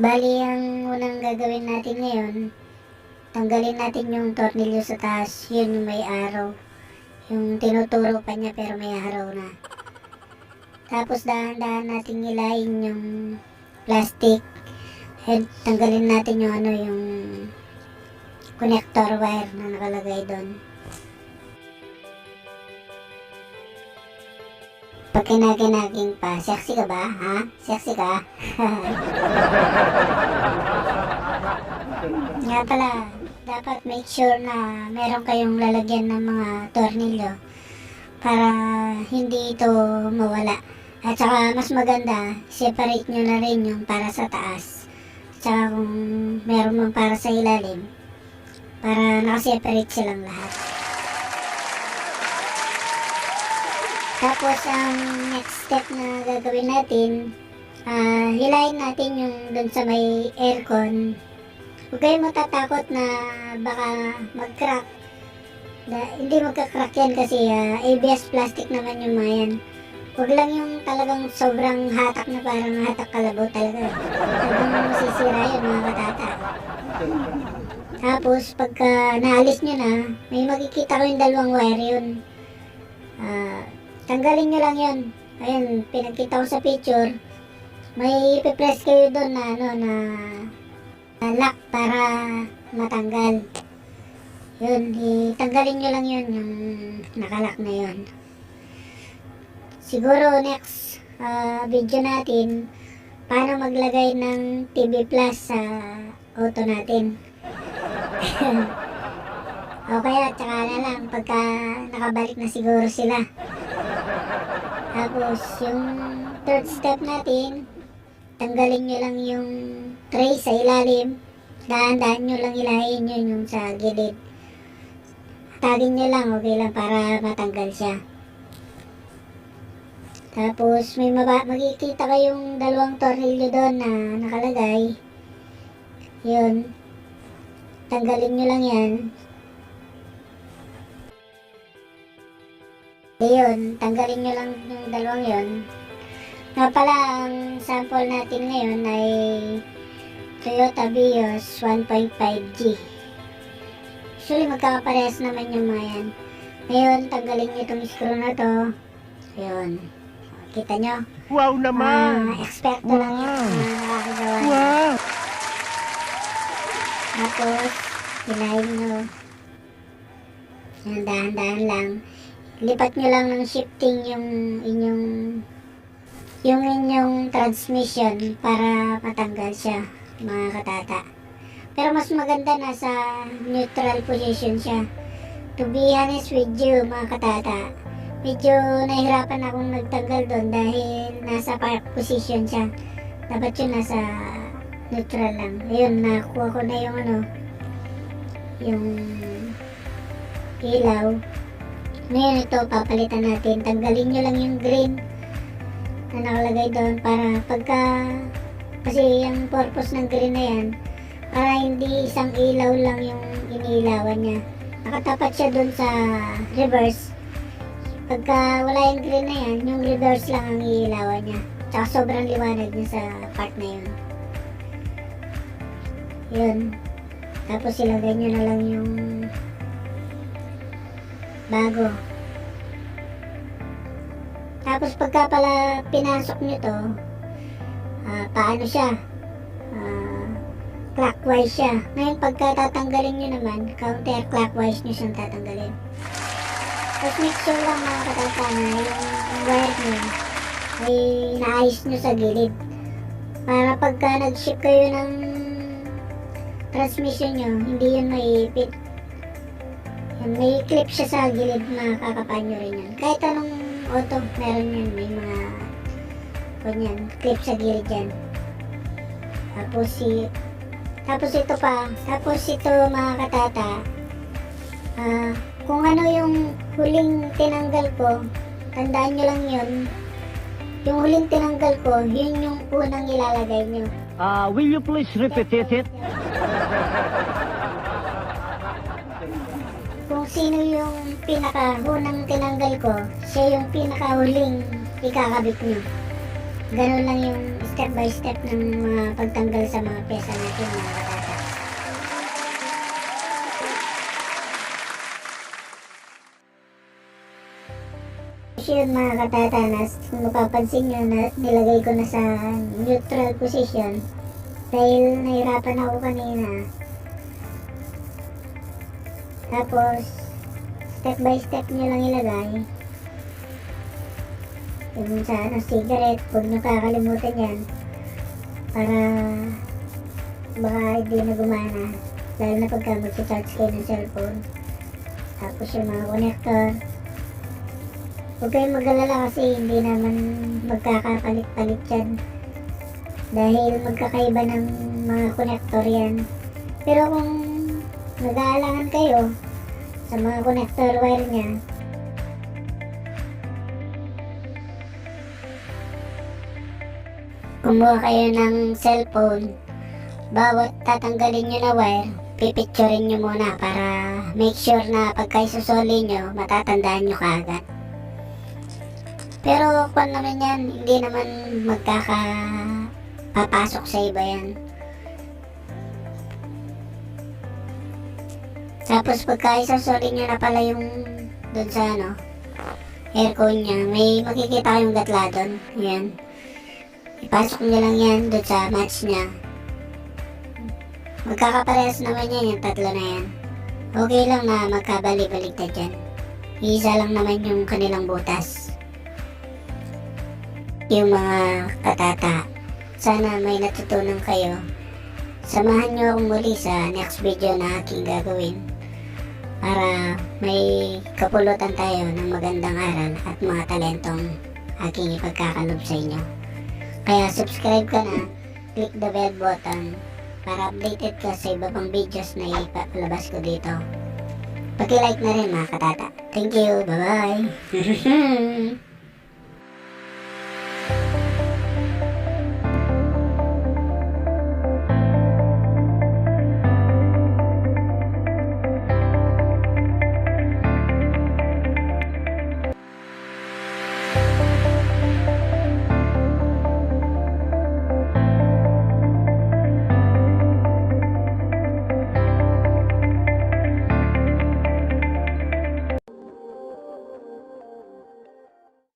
Bali, ang unang gagawin natin ngayon, tanggalin natin yung tornilyo sa taas. Yun yung may araw. Yung tinuturo pa niya pero may araw na. Tapos dahan-dahan natin ilayin yung plastic. And tanggalin natin yung ano yung connector wire na nakalagay doon. Pag kinaginaging pa, sexy ka ba? Ha? Sexy ka? Nga pala, dapat make sure na meron kayong lalagyan ng mga tornilyo para hindi ito mawala. At saka mas maganda, separate nyo na rin yung para sa taas. At saka kung meron mo para sa ilalim, para nakaseparate silang lahat. Tapos ang next step na gagawin natin, ah hilahin natin yung doon sa may aircon. Huwag kayong matatakot na baka mag-crack. Hindi magka-crack yan kasi ah, ABS plastic naman yung mga yan. Huwag lang yung talagang sobrang hatak na parang hatak kalabaw talaga. Talagang masisira yun mga katata. Tapos pagka naalis nyo na, may makikita ko yung dalawang wire yun. Ah, tanggalin nyo lang yun. Ayun, pinagkita ko sa picture. May ipipress kayo doon na ano na na lock para matanggal. Yun, itanggalin nyo lang yun yung nakalock na yun. Siguro next ah, video natin paano maglagay ng TV Plus sa auto natin. o kaya tsaka na lang pagka nakabalik na siguro sila. Tapos yung third step natin, tanggalin nyo lang yung tray sa ilalim. Dahan-dahan nyo lang ilahin yun yung sa gilid. Tagin nyo lang, okay lang para matanggal siya. Tapos may maba, makikita kayong dalawang tornilyo doon na nakalagay. Yun. Tanggalin nyo lang yan. Ayun, tanggalin nyo lang yung dalawang yun. Nga pala, ang sample natin ngayon ay Toyota Vios 1.5G. Actually, magkakaparehas naman yung mga yan. Ngayon, tanggalin nyo itong screw na to. Ayun. Kita nyo? Wow naman! Ah, eksperto lang yung mga nakakagawa. Wow! Tapos, hilahin nyo. Yan, dahan-dahan lang. Lipat nyo lang ng shifting yung inyong yung inyong transmission para matanggal siya, mga katata. Pero mas maganda na sa neutral position siya. To be honest with you, mga katata, medyo nahirapan akong nagtanggal doon dahil nasa park position siya. Dapat yun nasa neutral lang. Ayun, nakuha ko na yung ano, yung ilaw. Ngayon ito, papalitan natin. Tanggalin nyo lang yung green na nakalagay doon para pagka kasi yung purpose ng green na yan para hindi isang ilaw lang yung iniilawan niya. Nakatapat siya doon sa reverse. Pagka wala yung green na yan, yung reverse lang ang iilawan niya. Tsaka sobrang liwanag niya sa part na yun. Yun. Tapos ilagay nyo na lang yung bago. Tapos pagka pala pinasok nyo to, ah, paano siya? Ah, clockwise siya. Ngayon pagka tatanggalin nyo naman, counterclockwise nyo siyang tatanggalin. Tapos make sure lang mga katata na yung wire nyo ay naayos nyo sa gilid. Para pagka nag-ship kayo ng transmission nyo, hindi yun maiipit. May clip siya sa gilid, makakapan nyo rin yan. Kahit anong auto, meron yun, may mga ganyan, clip sa gilid yan. Tapos si tapos ito pa, tapos ito mga katata, ah, kung ano yung huling tinanggal ko, tandaan nyo lang yun, yung huling tinanggal ko, yun yung unang ilalagay nyo. Uh, will you please repeat it? Kung sino yung pinakahunang tinanggal ko, siya yung pinakahuling ikakabit nyo. Ganun lang yung step by step ng mga pagtanggal sa mga pyesa natin mga katata. Yun mga katatanas, kung mapapansin nyo na nilagay ko na sa neutral position dahil nahirapan ako kanina. Tapos, step by step nyo lang ilagay. Yung sa ano, cigarette, huwag nyo kakalimutan yan. Para baka hindi na gumana. Lalo na pagka mag-charge kayo ng cellphone. Tapos yung mga connector, Huwag kayong mag-alala kasi hindi naman magkakapalit-palit yan. Dahil magkakaiba ng mga konektor yan. Pero kung nag-aalangan kayo sa mga konektor wire niya, kumuha kayo ng cellphone, bawat tatanggalin nyo na wire, pipicturein nyo muna para make sure na pagka isusoli nyo, matatandaan nyo kaagad. Pero kung naman yan, hindi naman magkaka papasok sa iba yan. Tapos pagka isasoli nyo na pala yung doon sa ano, aircon niya, may makikita kayong gatla doon. Yan. Ipasok nyo lang yan doon sa match niya. Magkakaparehas naman yan, yung tatlo na yan. Okay lang na magkabali-baligtad yan. Isa lang naman yung kanilang butas yung mga katata. Sana may natutunan kayo. Samahan nyo akong muli sa next video na aking gagawin para may kapulutan tayo ng magandang aral at mga talentong aking ipagkakalob sa inyo. Kaya subscribe ka na, click the bell button para updated ka sa iba pang videos na ipapalabas ko dito. Paki-like na rin mga katata. Thank you, bye-bye!